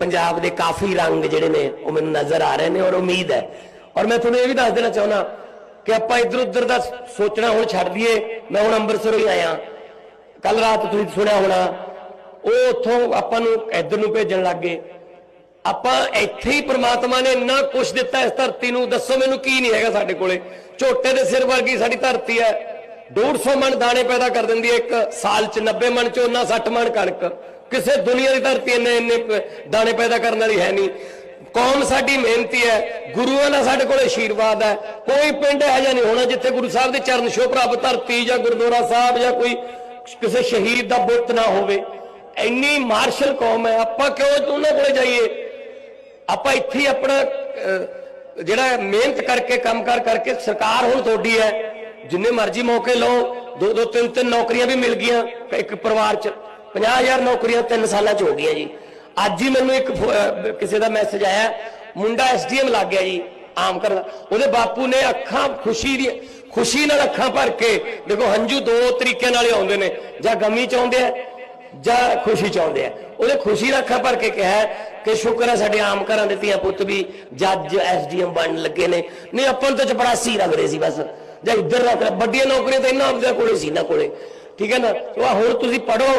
ਪੰਜਾਬ ਦੇ ਕਾਫੀ ਰੰਗ ਜਿਹੜੇ ਨੇ, ਉਹ ਮੈਨੂੰ ਨਜ਼ਰ ਆ ਰਹੇ ਨੇ ਔਰ ਉਮੀਦ ਹੈ। ਔਰ ਮੈਂ ਤੁਹਾਨੂੰ ਇਹ ਵੀ ਦੱਸ ਦੇਣਾ ਚਾਹੁੰਦਾ ਕਿ ਆਪਾਂ ਇੱਧਰ ਉੱਧਰ ਦਾ ਸੋਚਣਾ ਹੁਣ ਛੱਡ ਦਈਏ। ਮੈਂ ਹੁਣ ਅੰਮ੍ਰਿਤਸਰ ਹੀ ਆਇਆ। ਕੱਲ ਰਾਤ ਤੁਸੀਂ ਸੁਣਿਆ ਹੋਣਾ, ਉਹ ਉੱਥੋਂ ਆਪਾਂ ਨੂੰ ਇੱਧਰ ਨੂੰ ਭੇਜਣ ਲੱਗ ਗਏ। ਆਪਾਂ ਇੱਥੇ ਹੀ ਪ੍ਰਮਾਤਮਾ ਨੇ ਇੰਨਾ ਕੁਝ ਦਿੱਤਾ ਇਸ ਧਰਤੀ ਨੂੰ, ਦੱਸੋ ਮੈਨੂੰ ਕੀ ਨਹੀਂ ਹੈਗਾ ਸਾਡੇ ਕੋਲੇ। ਝੋਟੇ ਦੇ ਸਿਰ ਵਰਗੀ ਸਾਡੀ ਧਰਤੀ ਹੈ। 150 ਮਣ ਦਾਣੇ ਪੈਦਾ ਕਰ ਦਿੰਦੀ ਹੈ ਇੱਕ, ਸਾਲ ਚ 90 ਮਣ ਚ ਉਹਨਾਂ 60 ਮਣ ਕਣਕ। ਕਿਸੇ ਦੁਨੀਆ ਦੀ ਧਰਤੀ ਇੰਨੇ ਇੰਨੇ ਦਾਣੇ ਪੈਦਾ ਕਰਨ ਵਾਲੀ ਹੈ ਨਹੀਂ। ਕੌਮ ਸਾਡੀ ਮਿਹਨਤੀ ਹੈ, ਗੁਰੂਆਂ ਦਾ ਸਾਡੇ ਕੋਲ ਆਸ਼ੀਰਵਾਦ ਹੈ। ਕੋਈ ਪਿੰਡ ਇਹੋ ਜਿਹਾ ਨਹੀਂ ਹੋਣਾ ਜਿੱਥੇ ਗੁਰੂ ਸਾਹਿਬ ਦੇ ਚਰਨ ਛੋਹ ਪ੍ਰਾਪਤ ਧਰਤੀ ਜਾਂ ਗੁਰਦੁਆਰਾ ਸਾਹਿਬ ਜਾਂ ਕੋਈ ਕਿਸੇ ਸ਼ਹੀਦ ਦਾ ਬੁੱਤ ਨਾ ਹੋਵੇ। ਇੰਨੀ ਮਾਰਸ਼ਲ ਕੌਮ ਹੈ, ਆਪਾਂ ਕਿਉਂ ਉਹਨਾਂ ਕੋਲੇ ਜਾਈਏ? ਆਪਾਂ ਇੱਥੇ ਆਪਣਾ ਜਿਹੜਾ ਮਿਹਨਤ ਕਰਕੇ ਕੰਮ ਕਰ ਕਰਕੇ ਸਰਕਾਰ ਹੁਣ ਤੁਹਾਡੀ ਹੈ। ਜਿੰਨੇ ਮਰਜ਼ੀ ਮੌਕੇ ਲਓ ਦੋ ਦੋ ਤਿੰਨ ਤਿੰਨ ਨੌਕਰੀਆਂ ਵੀ ਮਿਲ ਗਈਆਂ ਇੱਕ ਪਰਿਵਾਰ 'ਚ। 50000 ਨੌਕਰੀਆਂ ਤਿੰਨ ਸਾਲਾਂ 'ਚ ਹੋ ਗਈਆਂ ਜੀ। ਅੱਜ ਹੀ ਮੈਨੂੰ ਇੱਕ ਕਿਸੇ ਦਾ ਮੈਸੇਜ ਆਇਆ, ਮੁੰਡਾ ਐਸਡੀਐਮ ਲੱਗ ਗਿਆ ਜੀ, ਆਮ ਕਰਦਾ ਉਹਦੇ ਬਾਪੂ ਨੇ ਅੱਖਾਂ ਖੁਸ਼ੀ ਦੀ ਖੁਸ਼ੀ ਨਾਲ ਅੱਖਾਂ ਭਰ ਕੇ, ਦੇਖੋ ਹੰਝੂ ਦੋ ਤਰੀਕੇ ਨਾਲ ਆਉਂਦੇ ਨੇ। ਜਾਂ ਗਮੀ ਚਾਹੁੰਦੇ ਆਉਂਦੇ ਆ, ਜਾਂ ਖੁਸ਼ੀ ਚਾਹੁੰਦੇ ਆ। ਉਹਨੇ ਖੁਸ਼ੀ ਨਾਲ ਅੱਖਾਂ ਭਰ ਕੇ ਕਿਹਾ ਕਿ ਸ਼ੁਕਰ ਹੈ ਸਾਡੇ ਆਮ ਘਰਾਂ ਦੇ ਧੀਆਂ ਪੁੱਤ ਵੀ ਜੱਜ ਐਸਡੀਐਮ ਬਣਨ ਲੱਗੇ ਨੇ। ਨਹੀਂ, ਆਪਾਂ ਨੂੰ ਤਾਂ ਚਪੜਾਸੀ ਲੱਗ ਰਹੇ ਸੀ ਬਸ। ਜਾਂ ਇੱਧਰ ਰੱਖ ਲੈ, ਵੱਡੀਆਂ ਨੌਕਰੀਆਂ ਤਾਂ ਇਹਨਾਂ ਆਪਦੇ ਕੋਲੇ ਸੀ ਨਾ ਕੋਲੇ। ਠੀਕ ਹੈ ਨਾ? ਉਹ ਹੁਣ ਤੁਸੀਂ ਪੜੋ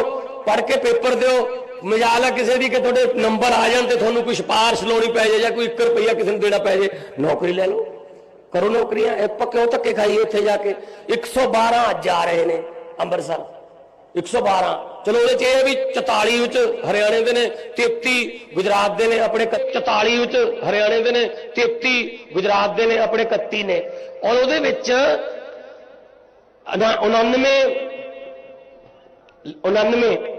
ਪੜ ਕੇ ਪੇਪਰ ਦਿਓ। ਮਜਾਲ ਆ ਕਿਸੇ ਦੀ ਕਿ ਤੁਹਾਡੇ ਨੰਬਰ ਆ ਜਾਣ ਤੇ ਤੁਹਾਨੂੰ ਕੋਈ ਸਿਫਾਰਿਸ਼ ਲਾਉਣੀ ਪੈ ਜਾਏ ਜਾਂ ਕੋਈ 1 ਰੁਪਈਆ ਕਿਸੇ ਨੂੰ ਦੇਣਾ ਪੈ ਜਾਏ। ਨੌਕਰੀ ਲੈ ਲਓ। ਕਰੋ ਨੌਕਰੀਆਂ। ਆਪਾਂ ਕਿਉਂ ਧੱਕੇ ਖਾਈਏ ਉੱਥੇ ਜਾ ਕੇ। 112 ਅੱਜ ਆ ਰਹੇ ਨੇ ਅੰਮ੍ਰਿਤਸਰ। 112 ਚਲੋ ਉਹਦੇ ਚ ਇਹ ਹੈ ਵੀ 44 ਵਿੱਚ ਹਰਿਆਣੇ ਦੇ ਨੇ 33 ਗੁਜਰਾਤ ਦੇ ਨੇ, ਆਪਣੇ ਕ- 44 ਵਿੱਚ ਹਰਿਆਣੇ ਦੇ ਨੇ 33 ਗੁਜਰਾਤ ਦੇ ਨੇ, ਆਪਣੇ 31 ਨੇ। ਔਰ ਉਹਦੇ ਵਿੱਚ ਉਨਾ- 99 99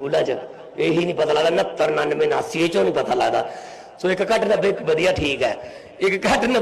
ਉਹਨਾਂ ਚ ਇਹੀ ਨਹੀਂ ਪਤਾ ਲੱਗਦਾ 69 99 89 ਚੋਂ ਨਹੀਂ ਪਤਾ ਲੱਗਦਾ। ਸੋ ਇੱਕ ਘੱਟ 90 ਵਧੀਆ ਠੀਕ ਹੈ। ਇੱਕ ਘੱਟ 90